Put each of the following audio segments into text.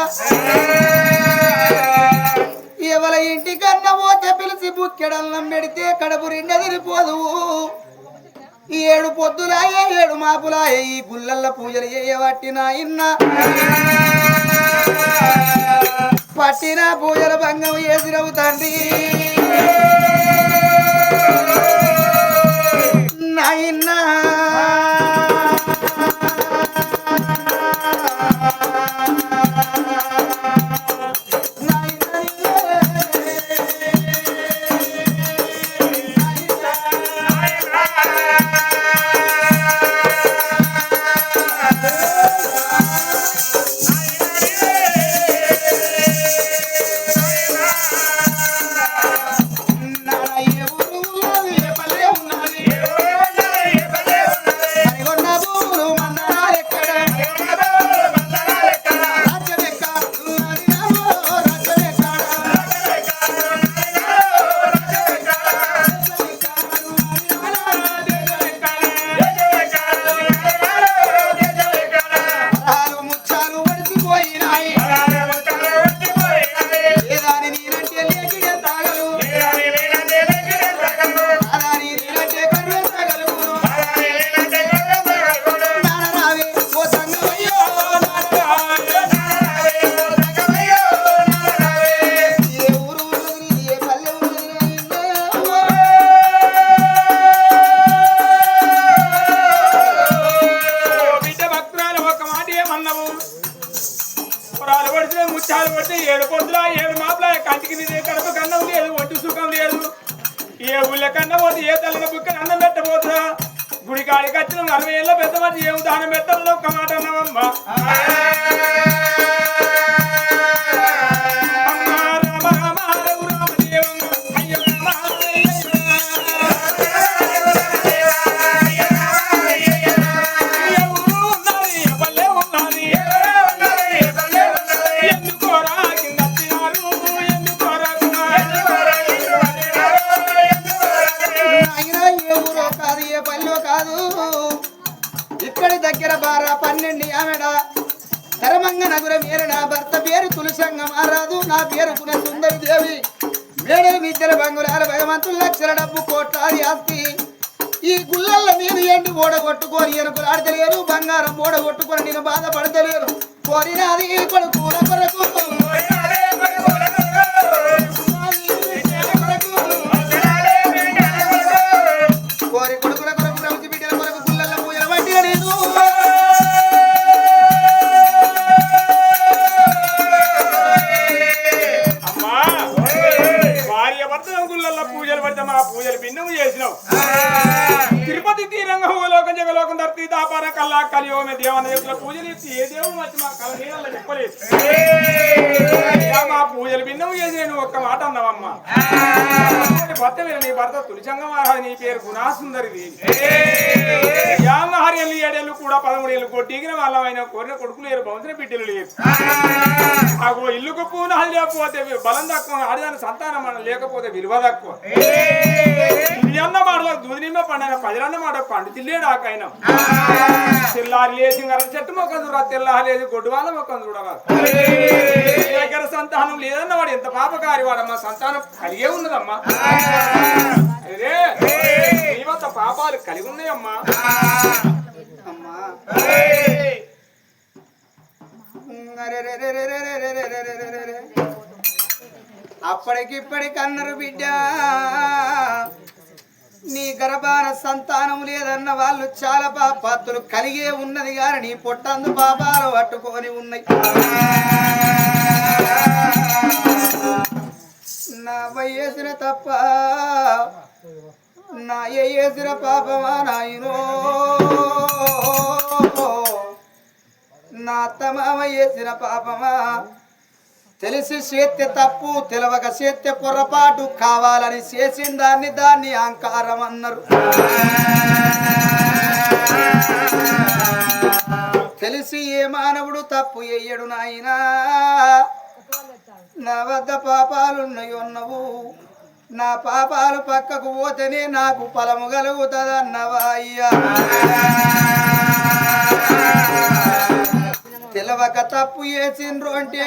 కోని వచ్చినవా ఎవల ఇంటికన్నా పోతే పిలిచి బుక్కెడల్లం పెడితే కడుపు రెండెదిరిపోదు ఈ ఏడు పొద్దులాయే ఏడు మాపులాయే ఈ గుల్లల్ల పూజలు చేయబట్టి నాయన్న. పట్టిన పూజల భంగం ఏసిరవు తండ్రి. నాయన్న. समझिए उदाहरण में तल्लो कमाटा नवम्मा ఇక్కడి దగ్గర బారా పన్నెండు ఆమెడ. ధర్మంగ నగురం ఏరు నా భర్త పేరు తులసంగ మారాదు నా పేరు పున సుందరి దేవి. మేడలు మిద్దెల బంగులాల భగవంతుల లక్షల డబ్బు కోట్లాది ఆస్తి. ఈ గుళ్ళల్లో నేను ఎండి ఓడగొట్టుకొని ఎనుకులాడతలేరు బంగారం ఓడగొట్టుకొని నేను బాధపడతలేరు. కోరినది కొడుకు కొరకు. దేవుడు వచ్చి మా కళ పూజలు భిన్నము చేసి నువ్వు ఒక్క మాట అన్నావమ్మా. భర్త మీద నీ భర్త తులిచంగ మహారాజు నీ పేరు గుణాసుందరి దేవి యామహర్యలు ఏడేళ్ళు కూడా పదమూడు ఏళ్ళు కొట్టిగిన వాళ్ళమైన కోరిన కొడుకులు లేరు బౌంచిన బిడ్డలు లేరు. అగో ఇల్లుకు పూనాలు లేకపోతే బలం తక్కువ ఆడదాని సంతానం మనం లేకపోతే విలువ తక్కువ. అన్న మాటలో పండగ మాట పండు తిల్లేడు ఆకాయన. తెల్లారి లేచి అరటి చెట్టు మొక్కను చూడ తెల్లారి లేచి గొడ్డు వాళ్ళ మొక్కను చూడరా సంతానం సంతానం లేదన్నవాడు ఎంత పాపకారి వాడమ్మా సంతానం కలిగే ఉన్నదమ్మా. అదే పాపాలు కలిగి ఉన్నాయమ్మా. అమ్మా. అప్పటికిప్పటికి అన్నారు బిడ్డ నీ గర్భాన సంతానం లేదన్న వాళ్ళు చాలా పాపాత్తులు. కలిగే ఉన్నది కానీ నీ పొట్టందు పాపాలు పట్టుకొని ఉన్నాయి. నా వయ్యేసిన తప్ప నా ఏసిన పాపమా నాయనో? నా తమ చేసిన పాపమా? తెలిసి చేత్తే తప్పు తెలవక చేత్తే పొరపాటు కావాలని చేసిన దాన్ని దాన్ని అహంకారం అన్నారు. తెలిసి ఏ మానవుడు తప్పు ఎయ్యడు నాయనా. నా వద్ద పాపాలున్నాయి నా పాపాలు పక్కకు పోతేనే నాకు ఫలము కలుగుతుందన్నవా అయ్యా. తెలవక తప్పు చేసిండ్రు అంటే.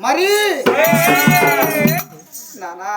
మరి. నానా.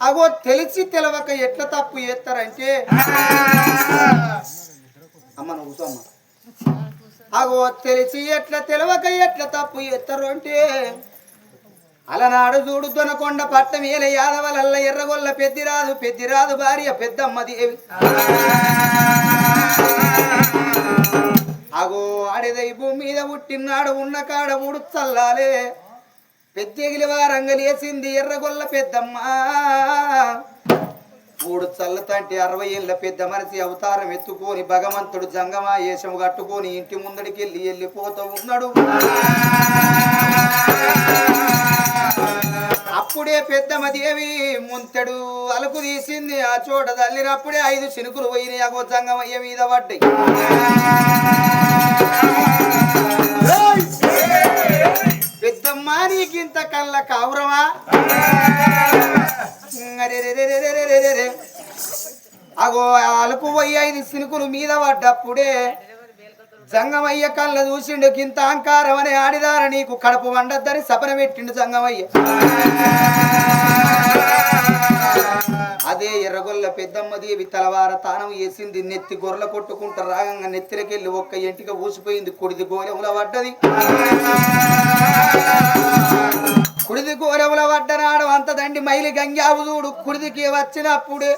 అగో తెలిసి తెలవక ఎట్లా తప్పు చేస్తారంటే? అమ్మ నువ్వు అమ్మ. అగో తెలిసి ఎట్లా తెలవక ఎట్లా తప్పు చేస్తారు అంటే అలనాడు చూడు దొనకొండ పట్టం ఏల యాదవలల్ల ఎర్రగొల్ల పెద్దిరాదు పెద్దిరాదు భార్య పెద్దమ్మ దేవి. అగో ఆడేదై భూమి మీద పుట్టినాడు ఉన్న కాడ ఊడు చల్లాలే. పెద్దెగిలి వారంగలేసింది ఎర్రగొల్ల పెద్దమ్మ. మూడు చల్లతంటే అరవై ఏళ్ళ పెద్ద మనిషి అవతారం ఎత్తుకొని భగవంతుడు జంగమా వేషం కట్టుకొని ఇంటి ముందడికి వెళ్ళి వెళ్ళిపోతూ ఉన్నాడు. అప్పుడే పెద్దమ్మ దేవి ముంతడు అలుకు తీసింది. ఆ చోట తల్లినప్పుడే ఐదు చినుకులు పోయినాయి. అగో జంగమయ్య మీద పడ్డాయి? అద్దమ్మా నీకింత కళ్ళ కావురవా అగో అలుపు పోయి సినుకులు మీద పడ్డప్పుడే జంగమయ్య కళ్ళ చూసిండు కింత అహంకారం అనే ఆడిదార నీకు? కడుపు వండద్దని సపన పెట్టిండు జంగమయ్య. అదే ఎర్రగొల్ల పెద్దమ్మ దేవి తలవార తానం వేసింది నెత్తి గొర్రెల కొట్టుకుంటూ రాగంగా నెత్తిలకెళ్ళి ఒక్క ఎంటిక ఊసిపోయింది కొడిది గోరెముల పడ్డది. కుడిది గోరెముల వడ్డనాడు అంత దండి మైలి గంగావు చూడు. కుడిదికి వచ్చినప్పుడు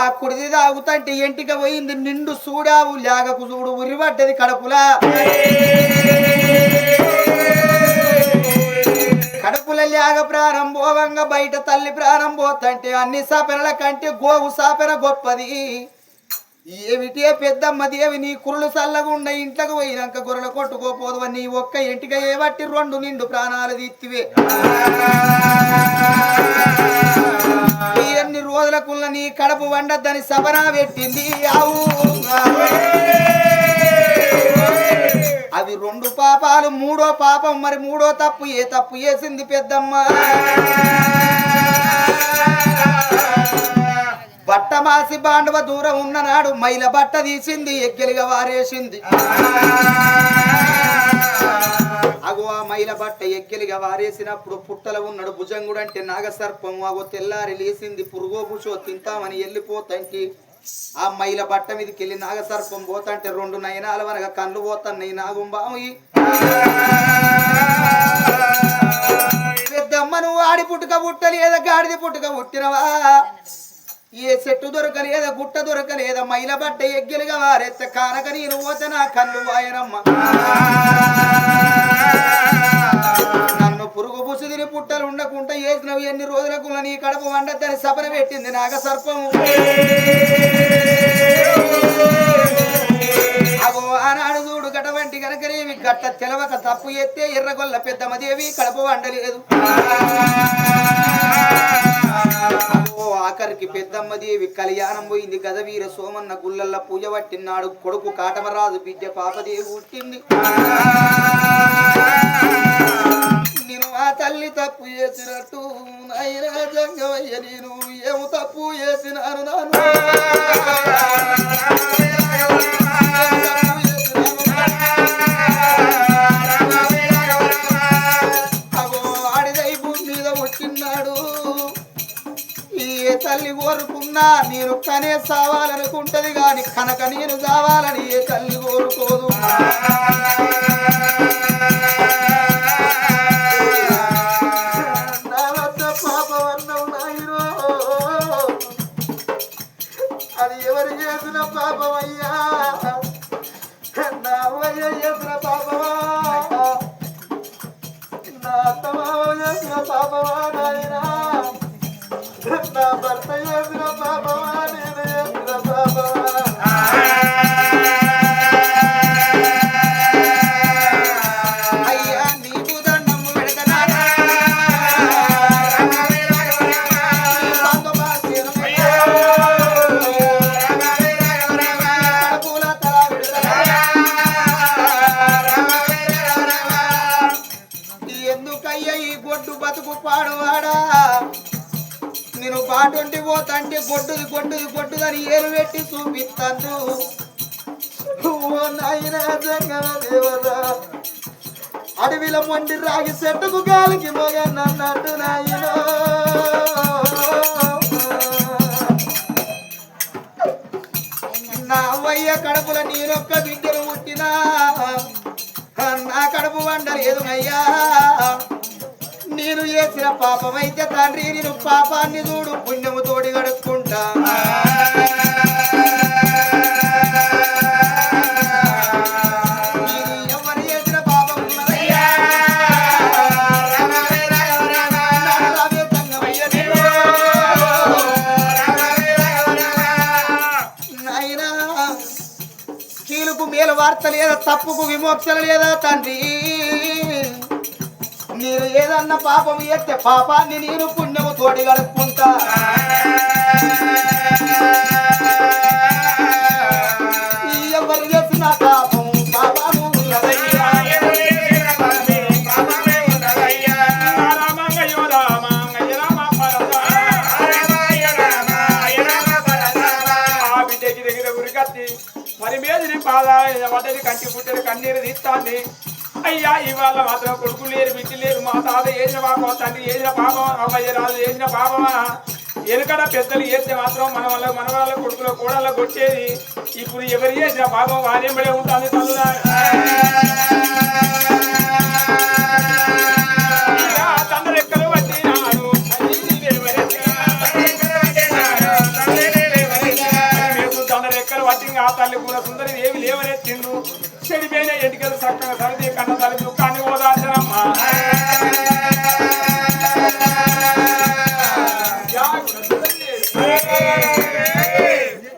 ఆ కుడిది తాగుతంటే ఎంటిక పోయింది నిండు చూడావు లేగకు చూడు. ఉరిపడ్డది కడుపులా. కడుపుల లేగ ప్రారంభోవంగా బయట తల్లి ప్రారంభోతంటే అన్ని సాపెనల కంటే గోవు సాపెన గొప్పది. ఏమిటే పెద్దమ్మది ఏవి నీ కురులు చల్లగుండ ఇంట్లోకి పోయినాక గొర్రెలు కొట్టుకోపోదు నీ ఒక్క ఇంటికి ఏ బట్టి రెండు నిండు ప్రాణాలు తీత్తివే. ఈ ఎన్ని రోజులకున్న నీ కడుపు వండద్దని సబరా పెట్టింది ఆవు అవి రెండు పాపాలు మూడో పాపం మరి మూడో తప్పు ఏ తప్పు చేసింది పెద్దమ్మ? బట్టమాసి బాండవ దూరం ఉన్ననాడు మైల బట్ట తీసింది ఎక్కెలిగా వారేసింది. అగో ఆ మైల బట్ట ఎక్కెలిగా వారేసినప్పుడు పుట్టల ఉన్నాడు భుజంగుడు అంటే నాగసర్పం. అగో తెల్లారి లేసింది పురుగో పుషో తింటామని వెళ్ళిపోతంటి ఆ మైల బట్ట మీదకి వెళ్ళి నాగసర్పం పోతంటే రెండు నయనాలు అనగా కళ్ళు పోతున్నాయి నాగుంబాము పెద్దమ్మ నువ్వు ఆడి పుట్టుక పుట్టలేదా గాడిది పుట్టుక పుట్టినవా? ఏ చెట్టు దొరకలేదా గుట్ట దొరకలేదా? మైల బట్ట ఎగ్గిలుగా వారెత్త కానక నేను పోతే కన్ను కళ్ళు వాయనమ్మ. నన్ను పురుగు పుసుదిని పుట్టలు ఉండకుండా వేసినవి ఎన్ని రోజులకు నీ కడుపు వండద్దని సపన పెట్టింది నాగ సర్పము అగో ఆనాడు చూడు గటవంటి గనకనేమి గట్ట తెలవక తప్పు ఎత్తే ఎర్రగొల్ల పెద్దమదేవి కడుపు వండలేదు. ఆఖరికి ఆఖరికి పెద్దమ్మదేవి కళ్యాణం పోయింది. గదవీర సోమన్న గుళ్ళల్ల పూజ పట్టినాడు కొడుకు కాటమరాజు బిడ్డ పాపదేవి పుట్టింది. నేను ఆ తల్లి తప్పు చేసినట్టు నైనా నేను ఏం తప్పు చేసినాను నాన్న ఏ తల్లి కోరుకున్నా నేను కనే సావాలనుకుంటది గాని కనుక నేను సావాలని ఏ తల్లి కోరుకోదు. పోతంటే గొడ్డుది గొడ్డుది గొడ్డుదని ఏరు పెట్టి చూపిస్తాను. ఓ నాయనా జంగమ అడవిల మొండి రాగి చెట్టుకు గాలికి మొగ నన్నట్టు నాయనో. నా వయ్య కడుపుల నేనొక్క బిడ్డను ముట్టినా నా కడుపు వండలేదు అయ్యా నేను చేసిన పాపమైతే తండ్రి నేను పాపాన్ని చూడు పుణ్యము తోడి గడుక్కుంటా నేను పాపం ఉన్నదయ్యా? నారావే సంగమయ్య కీలుకు మేలు వార్త లేదా తప్పుకు విమోక్షణ లేదా తండ్రి మీరు ఏదన్నా పాపం ఎత్తే పాపాన్ని నేను పుణ్యము తోడి గడుపుకుంటా. ఎవరు చేసిన పాపం పాపము మరి మీదని పాదాల కంటి పుట్టిన కన్నీరు తీస్తాన్ని అయ్యా ఇవాళ మాత్రం కొడుకు లేరు బిడ్డ లేరు మా తాత చేసిన పాపం తండ్రి చేసిన పాపం అమ్మయ్య రాజు చేసిన పాపమా? ఎనుకడ పెద్దలు చేస్తే మాత్రం మన వల్ల మన వాళ్ళ కొడుకులో కోడళ్ళ కొట్టేది ఇప్పుడు ఎవరు చేసిన పాపం వారేంబడే ఉంటుంది తల్లులారా? తండ్రెక్కలు ఆ తల్లి కూడా సుందరి ఏమి లేవనెత్తిండు చెడిపోయిన ఎటుకలు చక్కగా సరిది కన్న తల్లి దుఃఖాన్ని ఓదార్చనమ్మా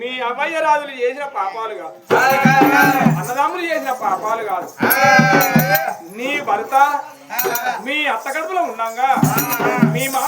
మీ అవ్వయ్య రాజులు చేసిన పాపాలు కాదు. అన్నదమ్ములు చేసిన పాపాలు కాదు. నీ భర్త మీ అత్త కడుపులో ఉన్నాగా మీ